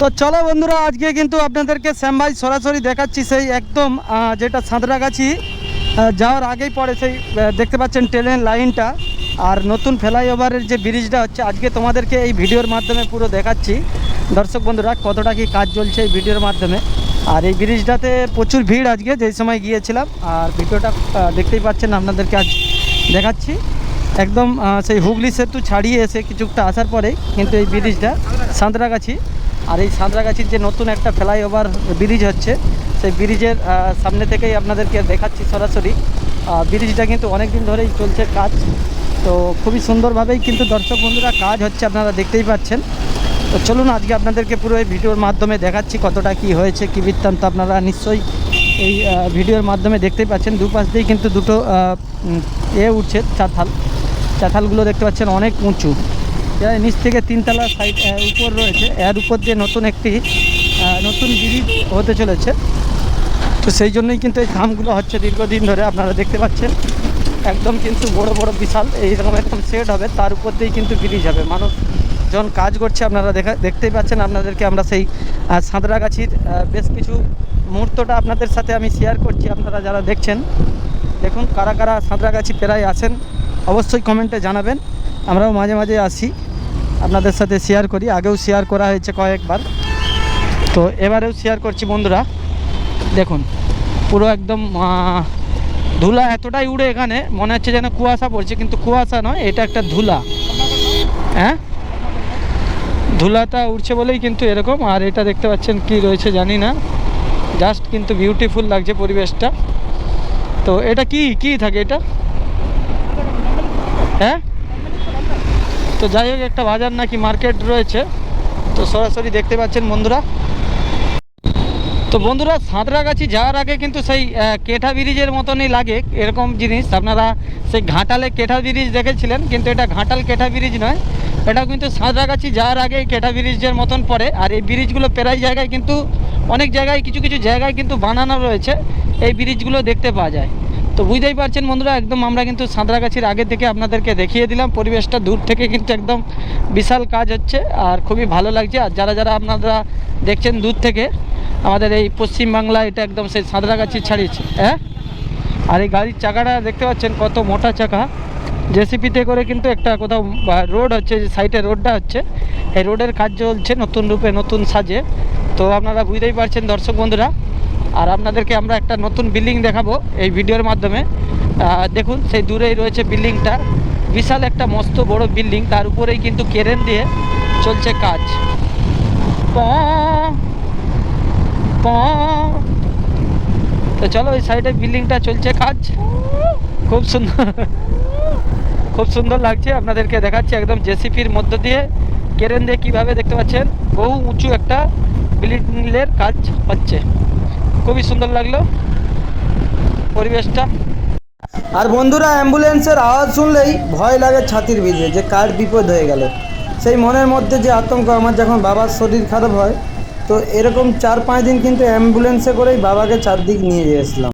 তো চলো বন্ধুরা, আজকে কিন্তু আপনাদেরকে শ্যাম ভাই সরাসরি দেখাচ্ছি সেই একদম যেটা সাঁতরাগাছি যাওয়ার আগেই পড়ে সেই দেখতে পাচ্ছেন ট্রেনের লাইনটা। আর নতুন ফ্লাইওভারের যে ব্রিজটা হচ্ছে, আজকে তোমাদেরকে এই ভিডিওর মাধ্যমে পুরো দেখাচ্ছি। দর্শক বন্ধুরা, কতটা কি কাজ চলছে এই ভিডিওর মাধ্যমে। আর এই ব্রিজটাতে প্রচুর ভিড় আজকে, যেই সময় গিয়েছিলাম। আর ভিডিওটা দেখতেই পাচ্ছেন আপনাদেরকে আজ দেখাচ্ছি। একদম সেই হুগলি সেতু ছাড়িয়ে এসে কিছুটা আসার পরেই কিন্তু এই ব্রিজটা সাঁতরাগাছি। আর এই সাঁতরাগাছির যে নতুন একটা ফ্লাইওভার ব্রিজ হচ্ছে, সেই ব্রিজের সামনে থেকেই আপনাদেরকে দেখাচ্ছি সরাসরি। ব্রিজটা কিন্তু অনেক দিন ধরেই চলছে কাজ। তো খুবই সুন্দরভাবেই কিন্তু দর্শক বন্ধুরা কাজ হচ্ছে, আপনারা দেখতেই পাচ্ছেন। তো চলুন, আজকে আপনাদেরকে পুরো এই ভিডিওর মাধ্যমে দেখাচ্ছি কতটা কি হয়েছে, কী বৃত্তান্ত। আপনারা নিশ্চয়ই এই ভিডিওর মাধ্যমে দেখতেই পাচ্ছেন, দুপাশ দিয়েই কিন্তু দুটো এ উঠছে চাতাল চাতালগুলো দেখতে পাচ্ছেন অনেক উঁচু। নিচ থেকে তিনতলা সাইড উপর রয়েছে। এর উপর দিয়ে নতুন একটি নতুন ব্রিজ হতে চলেছে। তো সেই জন্যই কিন্তু এই ধামগুলো হচ্ছে দীর্ঘদিন ধরে আপনারা দেখতে পাচ্ছেন। একদম কিন্তু বড় বড় বিশাল। এইরকম একদম সেট হবে। তার উপর দিয়েই কিন্তু ব্রিজ হবে। মানুষ যখন কাজ করছে, আপনারা দেখা, দেখতেই পাচ্ছেন। আপনাদেরকে আমরা সেই সাঁতরাগাছির বেশ কিছু মুহূর্তটা আপনাদের সাথে আমি শেয়ার করছি। আপনারা যারা দেখছেন, দেখুন, কারা কারা সাঁতরাগাছি প্রায় আছেন, অবশ্যই কমেন্টে জানাবেন। আমরাও মাঝে মাঝে আসি। আপনাদের সাথে শেয়ার করি। আগেও শেয়ার করা হয়েছে কয়েকবার। তো এবারেও শেয়ার করছি বন্ধুরা। দেখুন, পুরো একদম ধুলা এতটাই উড়ে এখানে, মনে হচ্ছে যেন কুয়াশা পড়ছে, কিন্তু কুয়াশা নয়, এটা একটা ধুলা। হ্যাঁ? ধুলাটা উঠছে বলেই কিন্তু এরকম, আর এটা দেখতে পাচ্ছেন কি রয়েছে জানি না। জাস্ট কিন্তু বিউটিফুল লাগছে পরিবেশটা। তো এটা কি? কি থাকে এটা? হ্যাঁ? তো যাই হোক, একটা বাজার নাকি মার্কেট রয়েছে। তো সরাসরি দেখতে পাচ্ছেন বন্ধুরা। তো বন্ধুরা, সাঁতরাগাছি যাওয়ার আগে কিন্তু সেই কেঠা ব্রিজের মতনই লাগে এরকম জিনিস। আপনারা সেই ঘাটালে কেঠা ব্রিজ দেখেছিলেন, কিন্তু এটা ঘাটাল কেঠা ব্রিজ নয়। এটাও কিন্তু সাঁতরাগাছি যাওয়ার আগে কেঠা ব্রিজের মতন পড়ে। আর এই ব্রিজগুলো প্রায় জায়গায় কিন্তু, অনেক জায়গায় কিছু কিছু জায়গায় কিন্তু বানানো রয়েছে। এই ব্রিজগুলো দেখতে পাওয়া যায়। তো বুঝতেই পারছেন বন্ধুরা, একদম আমরা কিন্তু সাঁতরাগাছির আগে থেকে আপনাদেরকে দেখিয়ে দিলাম। পরিবেশটা দূর থেকে কিন্তু একদম বিশাল কাজ হচ্ছে আর খুবই ভালো লাগছে। আর যারা যারা আপনারা দেখছেন দূর থেকে, আমাদের এই পশ্চিমবাংলা এটা একদম সেই সাঁতরাগাছি ছাড়িয়েছে। হ্যাঁ? আর এই গাড়ির চাকাটা দেখতে পাচ্ছেন কত মোটা চাকা। জেসিপিতে করে কিন্তু একটা কোথাও রোড হচ্ছে, যে সাইডে রোডটা হচ্ছে। এই রোডের কাজ চলছে নতুন রূপে নতুন সাজে। তো আপনারা বুঝতেই পারছেন দর্শক বন্ধুরা আর আপনাদেরকে আমরা একটা নতুন বিল্ডিং দেখাবো এই ভিডিওর মাধ্যমে। দেখুন, সেই দূরেই রয়েছে বিল্ডিংটা। বিশাল একটা মস্ত বড় বিল্ডিং, তার উপরেই কিন্তু কেরেন দিয়ে চলছে কাজ। তো চলো ওই সাইডে বিল্ডিংটা চলছে কাজ। খুব সুন্দর খুব সুন্দর লাগছে। আপনাদেরকে দেখাচ্ছি একদম জেসিপির মধ্য দিয়ে। কেরেন দিয়ে কীভাবে দেখতে পাচ্ছেন? বহু উঁচু একটা বিল্ডিংয়ের কাজ হচ্ছে। খুবই সুন্দর লাগল। পরিবেশটা। আর বন্ধুরা, অ্যাম্বুলেন্সের আওয়াজ শুনলেই ভয় লাগে ছাতির ভিজে, যে কার বিপদ হয়ে গেল। সেই মনের মধ্যে যে আতঙ্ক, আমার যখন বাবার শরীর খারাপ হয়, তো এরকম চার পাঁচ দিন কিন্তু অ্যাম্বুলেন্সে করেই বাবাকে চারদিক নিয়ে গিয়েছিলাম।